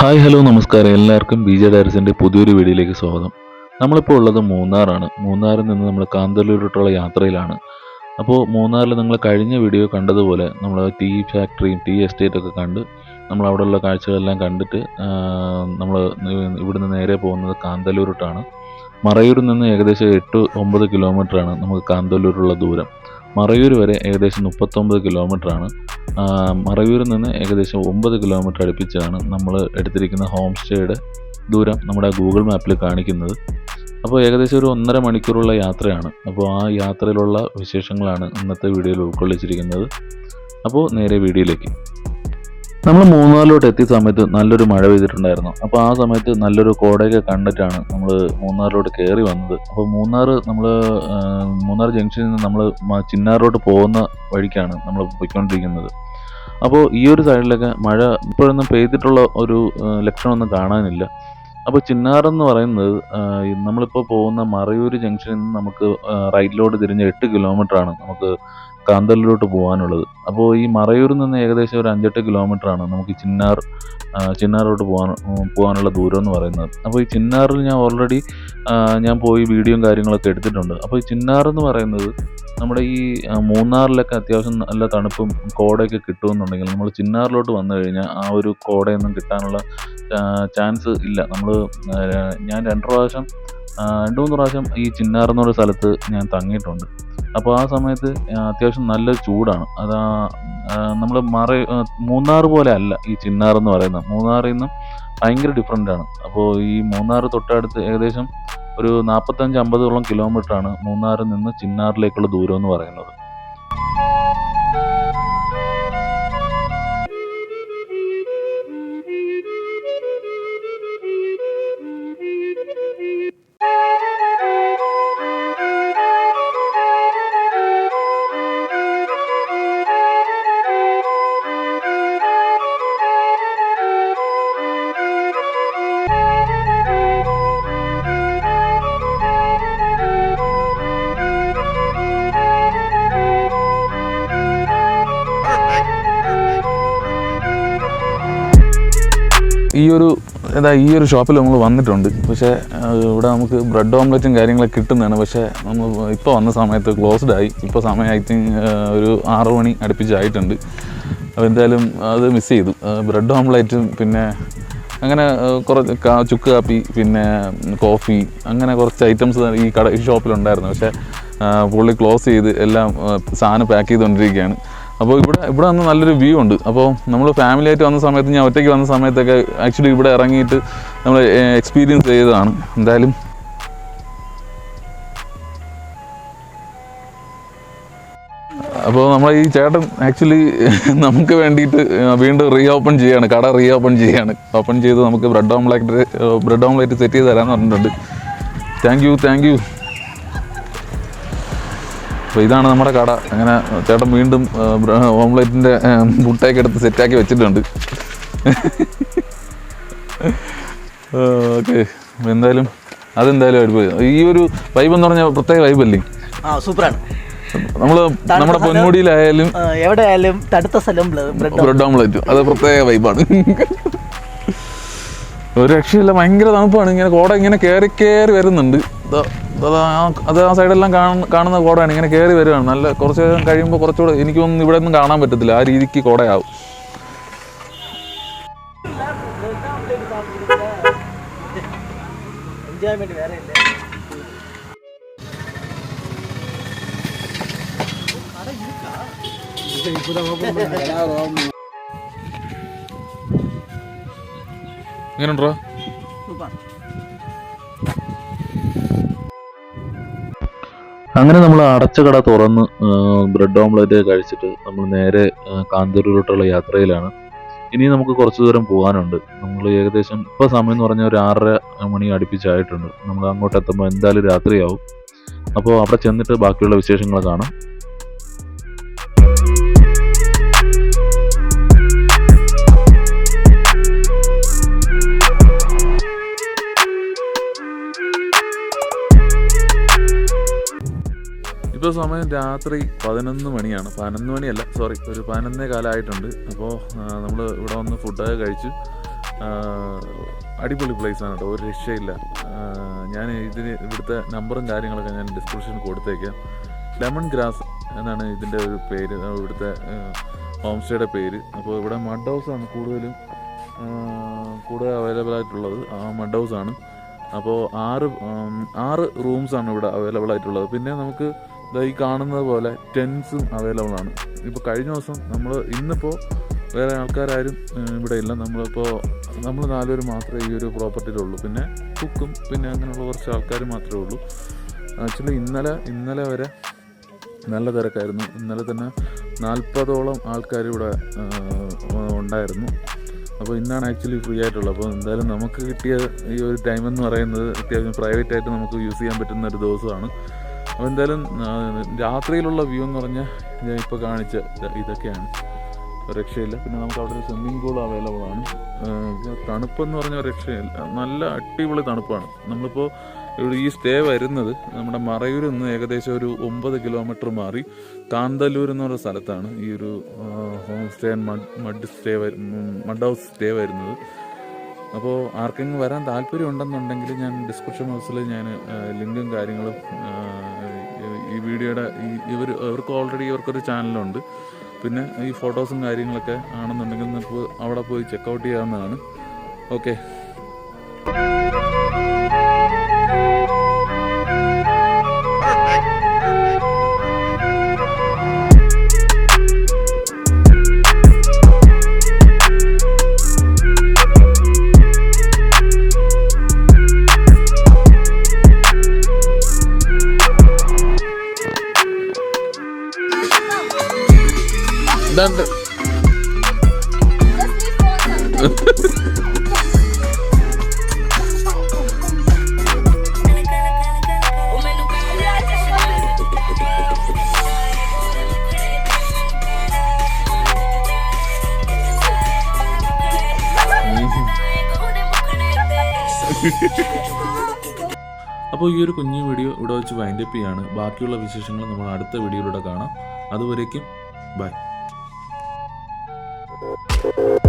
Hi hello നമസ്കാരം. എല്ലാവർക്കും B J ഡയറസിന്റെ പുതിയൊരു വീഡിയോയിലേക്ക് സ്വാഗതം. നമ്മളിപ്പോൾ ഉള്ളത് മൂന്നാറാണ്. മൂന്നാറിൽ നിന്ന് നമ്മൾ കാന്തല്ലൂരിലോട്ടുള്ള യാത്രയിലാണ്. അപ്പോൾ മൂന്നാറിൽ നിങ്ങൾ കഴിഞ്ഞ വീഡിയോ കണ്ടതുപോലെ നമ്മൾ ടീ ഫാക്ടറിയും ടീ എസ്റ്റേറ്റ് ഒക്കെ കണ്ട് നമ്മൾ അവിടെയുള്ള കാഴ്ചകളെല്ലാം കണ്ടിട്ട് നമ്മൾ ഇവിടുന്ന് നേരെ പോകുന്നത് കാന്തല്ലൂരിട്ടാണ്. മറയൂരിൽ നിന്ന് ഏകദേശം എട്ട് ഒമ്പത് കിലോമീറ്ററാണ് നമുക്ക് കാന്തല്ലൂരുള്ള ദൂരം. മറയൂർ വരെ ഏകദേശം മുപ്പത്തൊമ്പത് ആണ് മറയൂരിൽ നിന്ന് ഏകദേശം ഒമ്പത് കിലോമീറ്റർ അടുപ്പിച്ചാണ് നമ്മൾ എടുത്തിരിക്കുന്ന ഹോം സ്റ്റേയുടെ ദൂരം നമ്മുടെ ഗൂഗിൾ മാപ്പിൽ കാണിക്കുന്നത്. അപ്പോൾ ഏകദേശം ഒരു ഒന്നര മണിക്കൂറുള്ള യാത്രയാണ്. അപ്പോൾ ആ യാത്രയിലുള്ള വിശേഷങ്ങളാണ് ഇന്നത്തെ വീഡിയോയിൽ ഉൾക്കൊള്ളിച്ചിരിക്കുന്നത്. അപ്പോൾ നേരെ വീഡിയോയിലേക്ക്. നമ്മൾ മൂന്നാറിലോട്ട് എത്തിയ സമയത്ത് നല്ലൊരു മഴ പെയ്തിട്ടുണ്ടായിരുന്നു. അപ്പോൾ ആ സമയത്ത് നല്ലൊരു കോടയൊക്കെ കണ്ടിട്ടാണ് നമ്മൾ മൂന്നാറിലോട്ട് കയറി വന്നത്. അപ്പോൾ മൂന്നാർ നമ്മൾ മൂന്നാർ ജംഗ്ഷനിൽ നിന്ന് നമ്മൾ ചിന്നാറിലോട്ട് പോകുന്ന വഴിക്കാണ് നമ്മൾ പോയിക്കൊണ്ടിരിക്കുന്നത്. അപ്പോൾ ഈ ഒരു സൈഡിലൊക്കെ മഴ ഇപ്പോഴൊന്നും പെയ്തിട്ടുള്ള ഒരു ലക്ഷണമൊന്നും കാണാനില്ല. അപ്പോൾ ചിന്നാറെന്ന് പറയുന്നത് ആ, ഈ നമ്മളിപ്പോൾ പോകുന്ന മറയൂർ ജംഗ്ഷനിൽ നിന്ന് നമുക്ക് റൈറ്റിലോട്ട് തിരിഞ്ഞ് എട്ട് കിലോമീറ്ററാണ് നമുക്ക് കാന്തല്ലൂരോട്ട് പോകാനുള്ളത് അപ്പോൾ ഈ മറയൂരിൽ നിന്ന് ഏകദേശം ഒരു അഞ്ചെട്ട് കിലോമീറ്റർ ആണ് നമുക്ക് ചിന്നാർ ചിന്നാറോട്ട് പോകാൻ പോകാനുള്ള ദൂരം എന്ന് പറയുന്നത്. അപ്പോൾ ഈ ചിന്നാറിൽ ഞാൻ ഓൾറെഡി ഞാൻ പോയി വീഡിയോയും കാര്യങ്ങളൊക്കെ എടുത്തിട്ടുണ്ട്. അപ്പോൾ ഈ ചിന്നാർ എന്ന് പറയുന്നത് നമ്മുടെ ഈ മൂന്നാറിലൊക്കെ അത്യാവശ്യം നല്ല തണുപ്പും കോടയൊക്കെ കിട്ടുമെന്നുണ്ടെങ്കിൽ നമ്മൾ ചിന്നാറിലോട്ട് വന്നു കഴിഞ്ഞാൽ ആ ഒരു കോടയൊന്നും കിട്ടാനുള്ള ചാൻസ് ഇല്ല. നമ്മൾ ഞാൻ രണ്ട് പ്രാവശ്യം രണ്ട് മൂന്ന് പ്രാവശ്യം ഈ ചിന്നാർ എന്നൊരു സ്ഥലത്ത് ഞാൻ തങ്ങിയിട്ടുണ്ട്. അപ്പോൾ ആ സമയത്ത് അത്യാവശ്യം നല്ല ചൂടാണ്. അത് നമ്മൾ മറ മൂന്നാർ പോലെ അല്ല ഈ ചിന്നാർ എന്ന് പറയുന്നത്. മൂന്നാറിൽ നിന്നും ഭയങ്കര ഡിഫറെന്റ് ആണ്. അപ്പോൾ ഈ മൂന്നാർ തൊട്ടടുത്ത് ഏകദേശം ഒരു നാൽപ്പത്തഞ്ച് അമ്പതോളം കിലോമീറ്ററാണ് മൂന്നാറിൽ നിന്ന് ചിന്നാറിലേക്കുള്ള ദൂരം എന്ന് പറയുന്നത്. ഈ ഒരു എന്താ ഈ ഒരു ഷോപ്പിൽ നമ്മൾ വന്നിട്ടുണ്ട്. പക്ഷേ ഇവിടെ നമുക്ക് ബ്രെഡ് ഓംലെറ്റും കാര്യങ്ങളൊക്കെ കിട്ടുന്നതാണ്. പക്ഷേ നമ്മൾ ഇപ്പോൾ വന്ന സമയത്ത് ക്ലോസ്ഡ് ആയി. ഇപ്പോൾ സമയം ഐ തിങ്ക് ഒരു ആറ് മണി അടുപ്പിച്ചായിട്ടുണ്ട്. അപ്പോൾ എന്തായാലും അത് മിസ് ചെയ്തു. ബ്രെഡ് ഓംലെറ്റും പിന്നെ അങ്ങനെ കുറച്ച് ചുക്ക് കാപ്പി പിന്നെ കോഫി അങ്ങനെ കുറച്ച് ഐറ്റംസ് ഈ കട ഈ ഷോപ്പിലുണ്ടായിരുന്നു പക്ഷേ പുള്ളി ക്ലോസ് ചെയ്ത് എല്ലാം സാധനം പാക്ക് ചെയ്തുകൊണ്ടിരിക്കുകയാണ്. അപ്പോൾ ഇവിടെ ഇവിടെ വന്ന് നല്ലൊരു വ്യൂ ഉണ്ട്. അപ്പോൾ നമ്മൾ ഫാമിലി ആയിട്ട് വന്ന സമയത്ത് ഞാൻ ഒറ്റയ്ക്ക് വന്ന സമയത്തൊക്കെ ആക്ച്വലി ഇവിടെ ഇറങ്ങിയിട്ട് നമ്മൾ എക്സ്പീരിയൻസ് ചെയ്തതാണ്. എന്തായാലും അപ്പോൾ നമ്മൾ ഈ ചേട്ടൻ ആക്ച്വലി നമുക്ക് വേണ്ടിയിട്ട് വീണ്ടും റീ ഓപ്പൺ ചെയ്യാണ്. കട റീ ഓപ്പൺ ചെയ്യാണ്. ഓപ്പൺ ചെയ്ത് നമുക്ക് bread omelette bread omelette set ചെയ്ത് തരാമെന്ന് പറഞ്ഞിട്ടുണ്ട്. താങ്ക് യു താങ്ക് യു അപ്പോൾ ഇതാണ് നമ്മുടെ കട. അങ്ങനെ ചേട്ടൻ വീണ്ടും ഓംലെറ്റിന്റെ മുട്ടയൊക്കെ എടുത്ത് സെറ്റാക്കി വെച്ചിട്ടുണ്ട്. ഓക്കെ. എന്തായാലും അതെന്തായാലും അടിപൊളി. ഈ ഒരു വൈബ് എന്ന് പറഞ്ഞാൽ പ്രത്യേക വൈബല്ലേ ആ സൂപ്പറാണ്. നമ്മൾ നമ്മുടെ പൊന്മുടിയിലായാലും എവിടെയായാലും തടുത്ത സ്ഥലം ബ്രെഡ് ഓംലെറ്റ് അത് പ്രത്യേക വൈബാണ് ഒരു രക്ഷയില്ല ഭയങ്കര തണുപ്പാണ്. ഇങ്ങനെ കോട ഇങ്ങനെ കയറി കയറി വരുന്നുണ്ട്. അത് ആ സൈഡെല്ലാം കാണുന്ന കോടയാണ്. ഇങ്ങനെ കയറി വരുവാണ് നല്ല കുറച്ച് കഴിയുമ്പോൾ കുറച്ചുകൂടെ എനിക്കൊന്നും ഇവിടെ ഒന്നും കാണാൻ പറ്റത്തില്ല. ആ രീതിക്ക് കോടയാവും. എൻജോയ്മെന്റ് വേറെ ഇല്ല സൂപ്പർ അങ്ങനെ നമ്മൾ അടച്ച കട തുറന്ന് ബ്രെഡ് ഓംലെറ്റ് കഴിച്ചിട്ട് നമ്മൾ നേരെ കാന്തൂരിലോട്ടുള്ള യാത്രയിലാണ്. ഇനി നമുക്ക് കുറച്ച് ദൂരം പോകാനുണ്ട്. നമ്മൾ ഏകദേശം ഇപ്പോൾ സമയം എന്ന് പറഞ്ഞാൽ ഒരു ആറര മണി അടുപ്പിച്ചായിട്ടുണ്ട്. നമ്മൾ അങ്ങോട്ട് എത്തുമ്പോൾ എന്തായാലും രാത്രിയാവും. അപ്പോൾ അവിടെ ചെന്നിട്ട് ബാക്കിയുള്ള വിശേഷങ്ങൾ കാണാം. ഇപ്പോൾ സമയം രാത്രി പതിനൊന്ന് മണിയാണ്. പതിനൊന്ന് മണിയല്ല സോറി ഒരു പതിനൊന്നേ കാലമായിട്ടുണ്ട് അപ്പോൾ നമ്മൾ ഇവിടെ വന്ന് ഫുഡൊക്കെ കഴിച്ചു. അടിപൊളി പ്ലേസ് ആണ് കേട്ടോ ഒരു രക്ഷയില്ല. ഞാൻ ഇതിന് ഇവിടുത്തെ നമ്പറും കാര്യങ്ങളൊക്കെ ഞാൻ ഡിസ്ക്രിപ്ഷൻ കൊടുത്തേക്കാം. ലെമൺ ഗ്രാസ് എന്നാണ് ഇതിന്റെ ഒരു പേര് ഇവിടുത്തെ ഹോം സ്റ്റേയുടെ പേര്. അപ്പോൾ ഇവിടെ മഡ് ഹൗസാണ് കൂടുതലും കൂടുതൽ അവൈലബിൾ ആയിട്ടുള്ളത്. ആ മഡ് ഹൗസാണ് അപ്പോൾ ആറ് ആറ് റൂംസാണ് ഇവിടെ അവൈലബിൾ ആയിട്ടുള്ളത്. പിന്നെ നമുക്ക് ഈ കാണുന്നത് പോലെ ടെൻസും അവൈലബിൾ ആണ്. ഇപ്പോൾ കഴിഞ്ഞ ദിവസം നമ്മൾ ഇന്നിപ്പോൾ വേറെ ആൾക്കാരും ഏഹ്, ഇവിടെ ഇല്ല. നമ്മളിപ്പോൾ നമ്മൾ നാലുപേർ മാത്രമേ ഈ ഒരു പ്രോപ്പർട്ടിയിലുള്ളൂ പിന്നെ കുക്കും പിന്നെ അങ്ങനെയുള്ള കുറച്ച് ആൾക്കാർ മാത്രമേ ഉള്ളൂ. ആക്ച്വലി ഇന്നലെ ഇന്നലെ വരെ നല്ല തിരക്കായിരുന്നു. ഇന്നലെ തന്നെ നാൽപ്പതോളം ആൾക്കാർ ഇവിടെ ഉണ്ടായിരുന്നു. അപ്പോൾ ഇന്നാണ് ആക്ച്വലി ഫ്രീ ആയിട്ടുള്ളത്. അപ്പോൾ എന്തായാലും നമുക്ക് കിട്ടിയ ഈ ഒരു ടൈം എന്ന് പറയുന്നത് അത്യാവശ്യം പ്രൈവറ്റ് ആയിട്ട് നമുക്ക് യൂസ് ചെയ്യാൻ പറ്റുന്ന ഒരു ദിവസമാണ്. അപ്പോൾ എന്തായാലും രാത്രിയിലുള്ള വ്യൂ എന്ന് പറഞ്ഞാൽ ഞാൻ ഇപ്പോൾ കാണിച്ച ഇതൊക്കെയാണ്. രക്ഷയില്ല. പിന്നെ നമുക്ക് അവിടെ ഒരു സ്വിമ്മിംഗ് പൂൾ അവൈലബിൾ ആണ്. തണുപ്പെന്ന് പറഞ്ഞാൽ രക്ഷയില്ല. നല്ല അടിപൊളി തണുപ്പാണ്. നമ്മളിപ്പോൾ ഇവിടെ ഈ സ്റ്റേ വരുന്നത് നമ്മുടെ മറയൂരിൽ നിന്ന് ഏകദേശം ഒരു ഒമ്പത് കിലോമീറ്റർ മാറി കാന്തല്ലൂർ എന്ന് പറയുന്ന സ്ഥലത്താണ് ഈ ഒരു home stay mud mud stay mud house stay വരുന്നത്. അപ്പോൾ ആർക്കെങ്കിലും വരാൻ താല്പര്യം ഉണ്ടെന്നുണ്ടെങ്കിൽ ഞാൻ ഡിസ്ക്രിപ്ഷൻ ബോക്സിൽ ഞാൻ ലിങ്കും കാര്യങ്ങളും ഈ വീഡിയോയുടെ ഈ ഇവർ ഇവർക്ക് ഓൾറെഡി ഇവർക്കൊരു ചാനലുണ്ട് പിന്നെ ഈ ഫോട്ടോസും കാര്യങ്ങളൊക്കെ ആണെന്നുണ്ടെങ്കിൽ നിങ്ങൾക്ക് അവിടെ പോയി ചെക്കൗട്ട് ചെയ്യാവുന്നതാണ്. ഓക്കെ ഇതാണ്ട്. അപ്പോൾ ഈ ഒരു കുഞ്ഞു വീഡിയോ ഇവിടെ വെച്ച് വൈൻഡപ്പ് ചെയ്യാണ്. ബാക്കിയുള്ള വിശേഷങ്ങൾ നമ്മൾ അടുത്ത വീഡിയോയിലൂടെ കാണാം. അതുവരേക്കും ബൈ you